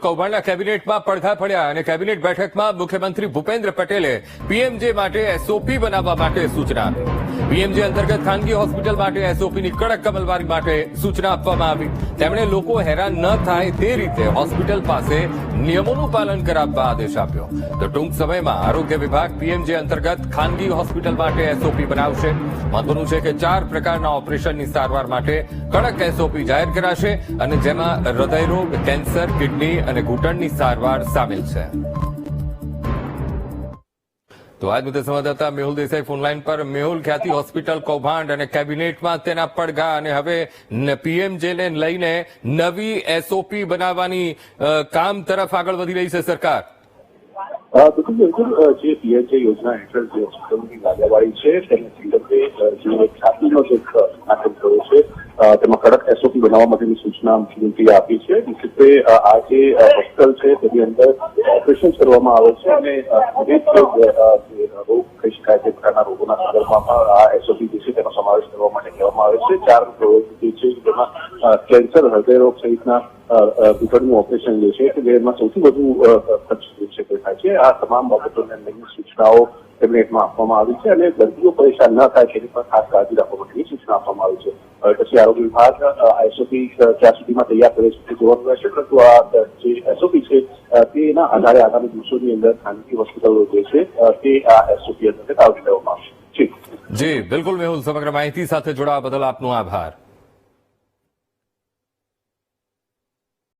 કૌભાંડના કેબિનેટમાં પડઘા પડ્યા અને કેબિનેટ બેઠકમાં મુખ્યમંત્રી ભૂપેન્દ્ર પટેલે પીએમજે માટે એસઓપી બનાવવા માટે સૂચના. આપી પીએમજે અંતર્ગત ખાનગી હોસ્પિટલ માટે એસઓપીની કડક અમલવારી માટે સૂચના આપવામાં આવી. તેમણે લોકો હેરાન ન થાય તે રીતે હોસ્પિટલ પાસે નિયમોનું પાલન કરાવવા આદેશ આપ્યો. તો ટૂંક સમયમાં આરોગ્ય વિભાગ પીએમજે અંતર્ગત ખાનગી હોસ્પિટલ માટે એસઓપી બનાવશે. મહત્વનું છે કે ચાર પ્રકારના ઓપરેશનની સારવાર માટે કડક એસઓપી જાહેર કરાશે અને જેમાં હૃદયરોગ, કેન્સર, કિડની અને ઘૂંટણની સારવાર સામેલ છે. તો આજ મુદ્દે સંવાદદાતા મેહુલ દેસાઈ ફોનલાઈન પર. મેહુલ, ખ્યાતિ હોસ્પિટલ, કૌભાંડ અને કેબિનેટમાં તેના પડઘા અને હવે પીએમજેને લઈને નવી એસઓપી બનાવવાની કામ તરફ આગળ વધી રહી છે સરકાર. જે પીએમજે યોજના હેઠળ જે હોસ્પિટલની કાર્યવાહી છે, તેને સંદર્ભે જે ખ્યાતિનો જે તેમાં કડક એસઓપી બનાવવા માટેની સૂચના મુખ્યમંત્રીએ આપી છે. મુખ્યત્વે આ જે હોસ્પિટલ છે તેની અંદર ઓપરેશન કરવામાં આવે છે અને જે રોગ કહી શકાય તે પ્રકારના રોગોના સંદર્ભમાં આ એસઓપી જે છે તેનો સમાવેશ કરવા માટે કહેવામાં આવે છે. ચાર રોગ જે છે જેમાં કેન્સર હૃદયરોગ સહિતના ઘૂંટણનું ઓપરેશન જે છે કે જેમાં સૌથી વધુ ખર્ચ જે છે તે થાય છે. આ તમામ બાબતોને લઈને સૂચનાઓ કેબિનેટમાં આપવામાં આવી છે અને દર્દીઓ પરેશાન ન થાય તેની પર ખાસ કાળજી રાખવા માટેની સૂચના આપવામાં આવી છે. પછી આરોગ્ય વિભાગ એસઓપી ક્યાં સુધીમાં તૈયાર કરે છે તે જોવાનું રહેશે, પરંતુ આ જે એસઓપી છે તેના આધારે આગામી દિવસોની અંદર ખાનગી હોસ્પિટલો જે છે તે આ એસઓપી અંતર્ગત આવરી લેવામાં આવશે. જી, બિલકુલ મેહુલ, સમગ્ર માહિતી સાથે જોડાવા બદલ આપનો આભાર.